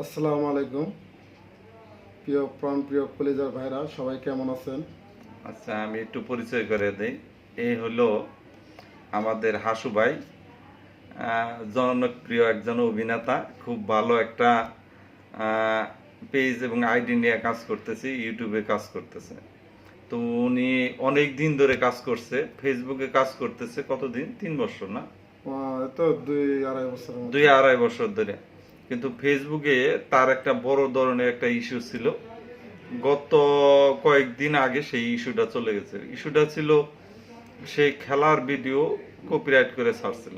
আসসালামু আলাইকুম। প্রিয় প্রাণ প্রিয় কলেজার ভাইরা সবাই কেমন আছেন? আচ্ছা আমি একটু পরিচয় করে দিই। এই হলো আমাদের হাসু ভাই। জনপ্রিয় একজন অভিনেতা খুব ভালো একটা পেজ এবং আইডি নিয়ে কাজ করতেছে ইউটিউবে কাজ করতেছে। তো উনি অনেক দিন ধরে কাজ করছে ফেসবুকে কাজ করতেছে কতদিন? তিন বছর না? তো দুই আড়াই বছরের মতো দুই আড়াই বছর ধরে। কিন্তু ফেসবুকে তার একটা বড় ধরনের একটা ইস্যু ছিল। গত কয়েকদিন আগে সেই ইস্যুটা চলে গেছে। ইস্যুটা ছিল সেই খেলার ভিডিও কপিরাইট করে ছাড়ছিল।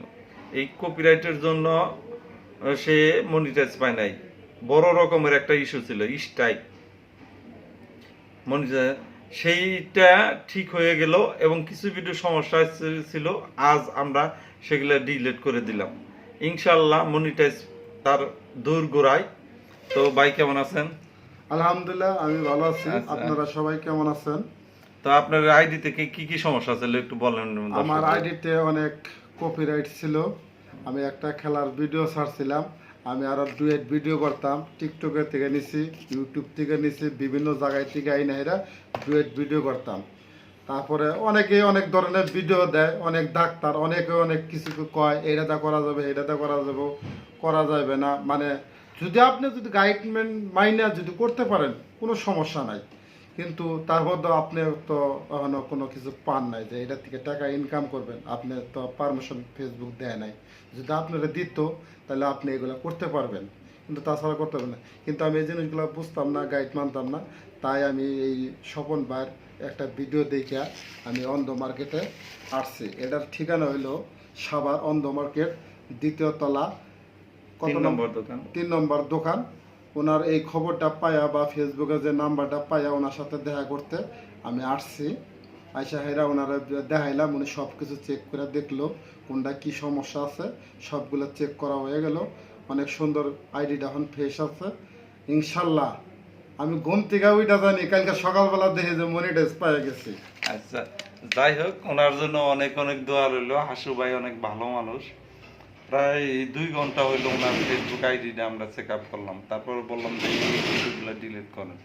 এই কপিরাইটের জন্য সে মনিটাইজ পায় নাই। বড় রকমের একটা ইস্যু ছিল স্ট্রাইক মনিটাইজ সেইটা ঠিক হয়ে গেল এবং কিছু ভিডিও সমস্যা ছিল, আজ আমরা সেগুলো ডিলিট করে দিলাম। ইনশাল্লাহ মনিটাইজ তার দূর গোড়ায়। তো ভাই কেমন আছেন? আলহামদুলিল্লাহ আমি ভালো আছি। আচ্ছা। আপনারা সবাই কেমন আছেন? তো আপনার আইডি থেকে কি কি সমস্যা ছিল? একটু বলেন। আমার আইডিতে অনেক কপিরাইট ছিল। আমি একটা খেলার ভিডিও ছাড়ছিলাম। আমি আরও ডুয়েট ভিডিও করতাম। টিকটকের থেকে নিছি ইউটিউব থেকে নিছি বিভিন্ন জায়গায় থেকে আইনা এরা ডুয়েট ভিডিও করতাম। তারপরে অনেকে অনেক ধরনের ভিডিও দেয়, অনেক ডাক্তার অনেকে অনেক কিছু কয় এটা করা যাবে এটা করা যাবে করা যাবে না। মানে যদি আপনি যদি গাইডমেন্ট মাইনে যদি করতে পারেন, কোনো সমস্যা নাই। কিন্তু তার মধ্যে আপনি তো এখনও কোনো কিছু পান নাই যে এটা থেকে টাকা ইনকাম করবেন। আপনি তো পারমিশন ফেসবুক দেয় নাই। যদি আপনারা দিত, তাহলে আপনি এগুলো করতে পারবেন। কিন্তু তাছাড়া করতে হবে না। কিন্তু আমি এই জিনিসগুলো বুঝতাম না গাইড মানতাম না। তাই আমি এই স্বপন ভাইয়ের একটা ভিডিও দেখে আমি অন্ধ মার্কেটে আসছি। এটার ঠিকানা হইল সাভার অন্ধ মার্কেট দ্বিতীয় তলা কত নম্বর নম্বর দোকান। তিন নম্বর দোকান। ওনার এই খবরটা পায়া বা ফেসবুকে যে নাম্বারটা পায়া ওনার সাথে দেখা করতে আমি আসছি। আইসা হেরা ওনারা দেখাইলাম উনি সব কিছু চেক করে দেখল কোনটা কি সমস্যা আছে সবগুলো চেক করা হয়ে গেল। অনেক সুন্দর আইডিটা এখন ফ্রেশ আছে। ইনশাল্লাহ। আমি ঘুম থেকে ওইটা জানি, কালকে সকালবেলা দেখে যে মনিটাইজ পাইয়া গেছি। আচ্ছা যাই হোক, ওনার জন্য অনেক অনেক দোয়া রইল। হাসু ভাই অনেক ভালো মানুষ। প্রায় দুই ঘণ্টা হইল ওনার ফেসবুক আইডিটা আমরা চেক আপ করলাম। তারপর বললাম যে এই ভিডিওগুলো ডিলিট করেন।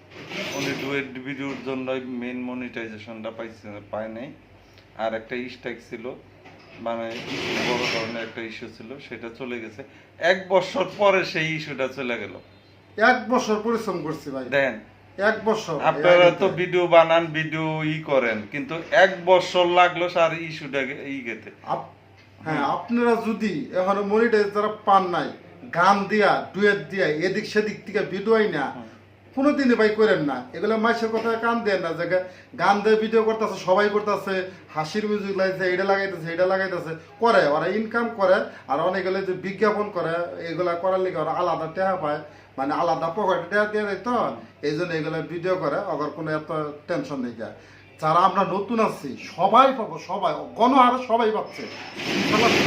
উনি ডুয়েট ভিডিওর জন্য মেন মনিটাইজেশনটা পাইছে পায় নাই। আর একটা স্ট্রাইক ছিল। মানে বড় ধরনের একটা ইস্যু ছিল সেটা চলে গেছে। এক বছর পরে সেই ইস্যুটা চলে গেল। এক বছর পরিশ্রম করছি ভাই। দেন। এক বছর। আপনারা তো তে। ভিডিও বানান ভিডিও ই করেন কিন্তু এক বছর লাগল স্যার ইস্যুটা ই গেতে। হ্যাঁ আপনারা যদি এখন মনিটাইজ যারা পান নাই গান দিয়া ডুয়েট দিয়া এদিক সেদিক থেকে ভিডিও না কোনোদিনই ভাই করেন না। এগুলো মাইসের কথা কান দেন না, যে গান দিয়ে ভিডিও করতেছে, সবাই করতেছে, হাসির মিউজিক লাগাইছে এটা লাগাইতেছে এটা লাগাইতেছে, করে, ওরা ইনকাম করে, আর অনেকগুলো যে বিজ্ঞাপন করে, এগুলা করার লিগে ওরা আলাদা টেহা পায় মানে আলাদা পকেটে টেহা দিয়ে দেয় তো এই জন্য এগুলো ভিডিও করে অগর কোনো এত টেনশন নেই যারা আমরা নতুন আছি, সবাই পাবো, সবাই, গণ আর সবাই পাচ্ছে।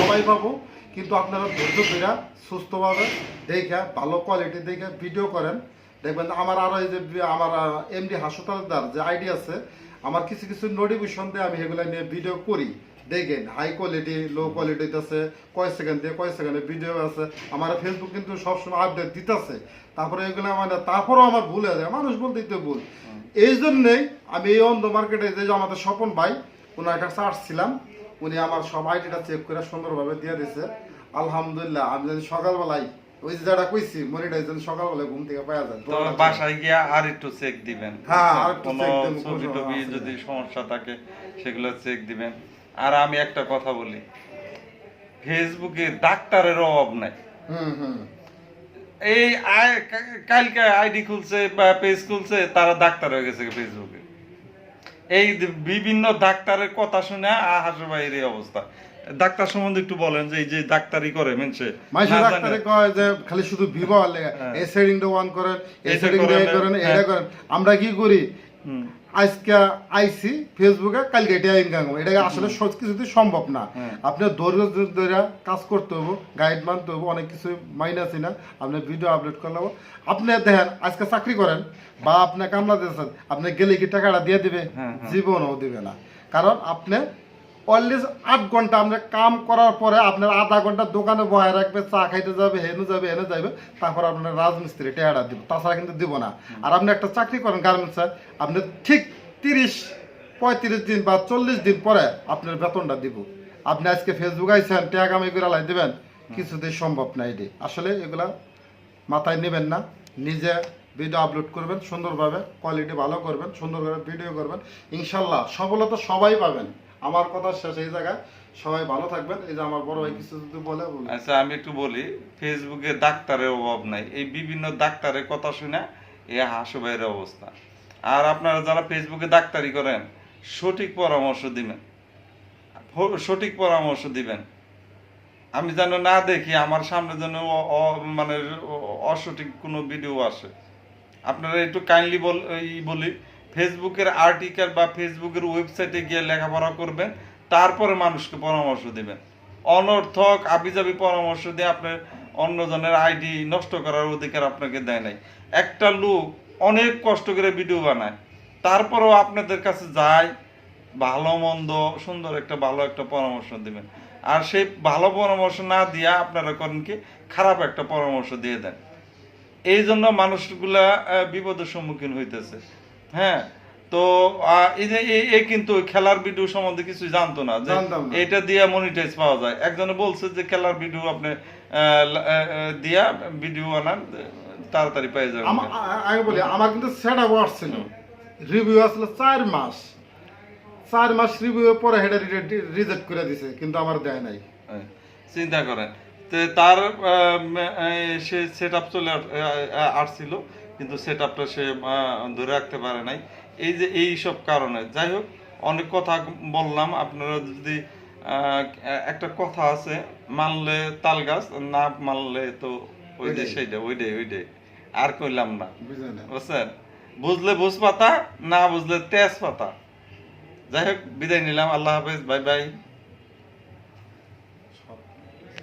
সবাই পাবো, কিন্তু আপনারা ধৈর্য ধরে সুস্থভাবে দেখে, ভালো কোয়ালিটি দেখে ভিডিও করেন। দেখবেন আমার আরও এই যে আমার এমডি হাসপাতালদার যে আইডি আছে, আমার কিছু কিছু নোটিফিকেশন দিয়ে, আমি এগুলো নিয়ে ভিডিও করি। দেখেন হাই কোয়ালিটি লো কোয়ালিটি আছে কয় সেকেন্ড দিয়ে কয় সেকেন্ডে ভিডিও আছে। আমার ফেসবুক কিন্তু সবসময় আপডেট দিতেছে। তারপরে এগুলো মানে তারপরেও আমার ভুল হয়ে যায়। মানুষ বলতেই তো ভুল। এই জন্যেই আমি এই অন্ধ মার্কেটে যে আমাদের স্বপন ভাই ওনার কাছে আসছিলাম। উনি আমার সব আইডিটা চেক করে সুন্দরভাবে দিয়ে দিছে আলহামদুলিল্লাহ, আমি যদি সকালবেলায় ওই যে যারা কইছি মনিটাইজ যেন ঘুম থেকে পাওয়া যায় তো বাসায় গিয়ে আর একটু চেক দিবেন। হ্যাঁ, আর কোনো ছবি টবি যদি সমস্যা থাকে সেগুলো চেক দিবেন। আর আমি একটা কথা বলি ফেসবুকে ডাক্তারের অভাব নাই। হুম হুম। এই কালকে আইডি খুলছে বা পেজ খুলছে তারা ডাক্তার হয়ে গেছে ফেসবুকে এই বিভিন্ন ডাক্তারের কথা শুনে হাসু ভাইয়ের এই অবস্থা। ডাক্তার সম্বন্ধে একটু বলেন যে এই যে ডাক্তারি করে মেনছে। মাইশা না কয় যে খালি শুধু ভিভো লেগে হ্যাঁ। এই সেটিংটা অন করেন এই এটা সেটিংটা করেন, হ্যাঁ। এটা করেন। আমরা কি করি? আজকে আইসি ফেসবুকে কালকে এটা ইনকাম এটা আসলে সব কিছুতে সম্ভব না। হ্যাঁ। আপনার ধৈর্য ধরে কাজ করতে হবে গাইড মানতে হবে অনেক কিছু মাইনাসি না। আপনি ভিডিও আপলোড করলে হবে। আপনি দেখেন আজকে চাকরি করেন বা আপনি কামলা দিয়েছেন আপনি গেলে কি টাকাটা দিয়ে দিবে। জীবনও দিবে না। কারণ আপনি অলরেজ আট ঘণ্টা আমরা কাম করার পরে আপনার আধা ঘণ্টা দোকানে বহায় রাখবে চা খাইতে যাবে হেনে যাবে হেনে যাবে তারপর আপনার রাজমিস্ত্রি টেয়ারা দিব। তাছাড়া কিন্তু দিব না। আর আপনি একটা চাকরি করেন গার্মেন্টসে আপনি ঠিক তিরিশ পঁয়ত্রিশ দিন বা চল্লিশ দিন পরে আপনার বেতনটা দিব। আপনি আজকে ফেসবুক আইছেন টেয়া কামি করে লাই দেবেন কিছুতেই সম্ভব না এটি আসলে এগুলা মাথায় নেবেন না নিজে ভিডিও আপলোড করবেন সুন্দরভাবে কোয়ালিটি ভালো করবেন সুন্দরভাবে ভিডিও করবেন। ইনশাল্লাহ সফলতা সবাই পাবেন। আমার কথা শেষ এই জায়গায়। সবাই ভালো থাকবেন। এই যে আমার বড় ভাই কিছু যদি বলে আচ্ছা আমি একটু বলি, ফেসবুকে ডাক্তারের অভাব নাই। এই বিভিন্ন ডাক্তারের কথা শুনে এই হাসু ভাইয়ের অবস্থা। আর আপনারা যারা ফেসবুকে ডাক্তারি করেন, সঠিক পরামর্শ দিবেন। সঠিক পরামর্শ দিবেন। আমি যেন না দেখি, আমার সামনে যেন মানে অসঠিক কোনো ভিডিও আসে। আপনারা একটু কাইন্ডলি বল বলি ফেসবুকের আর্টিকেল বা ফেসবুকের ওয়েবসাইটে গিয়ে লেখাপড়া করবেন, তারপরে মানুষকে পরামর্শ দিবেন। অনর্থক আবিজাবি পরামর্শ দিয়ে আপনার অন্যজনের আইডি নষ্ট করার অধিকার আপনাকে দেয় নাই। একটা লোক অনেক কষ্ট করে ভিডিও বানায়, তারপরেও আপনাদের কাছে যায়, ভালো মন্দ, সুন্দর একটা ভালো একটা পরামর্শ দিবেন। আর সেই ভালো পরামর্শ না দিয়া আপনারা করেন কি, খারাপ একটা পরামর্শ দিয়ে দেন। এই জন্য মানুষগুলা বিপদের সম্মুখীন হইতেছে। হ্যাঁ তো এই কিন্তু খেলার ভিডিও সম্বন্ধে কিছু জানতো না যে এটা দিয়া মনিটাইজ পাওয়া যায়। একজনে বলছে যে খেলার ভিডিও আপনি দিয়া ভিডিও আহ, তাড়াতাড়ি পেয়ে যাবেন। আমা- আ- আমি বলি আমার কিন্তু সেট আপ আসছিল রিভিউ আসলে চার মাস। চার মাস রিভিউ পরে হেডে রিজেক্ট করে দিছে কিন্তু আমার দেয় নাই। হ্যাঁ, চিন্তা করেন। তার সে সেট আপ চলে আসছিল। কিন্তু সেট আপটা সে ধরে রাখতে পারে নাই। এই যে এই সব কারণে। যাই হোক অনেক কথা বললাম। আপনারা যদি একটা কথা আছে মানলে তাল গাছ না মানলে তো ওই যে। সেইটা ওইটাই ওইটাই। আর কইলাম না। বুঝলেন বুঝছেন? বুঝলে বুঝ পাতা না বুঝলে তেজ পাতা যাই হোক বিদায় নিলাম। আল্লাহ হাফেজ। Bye bye.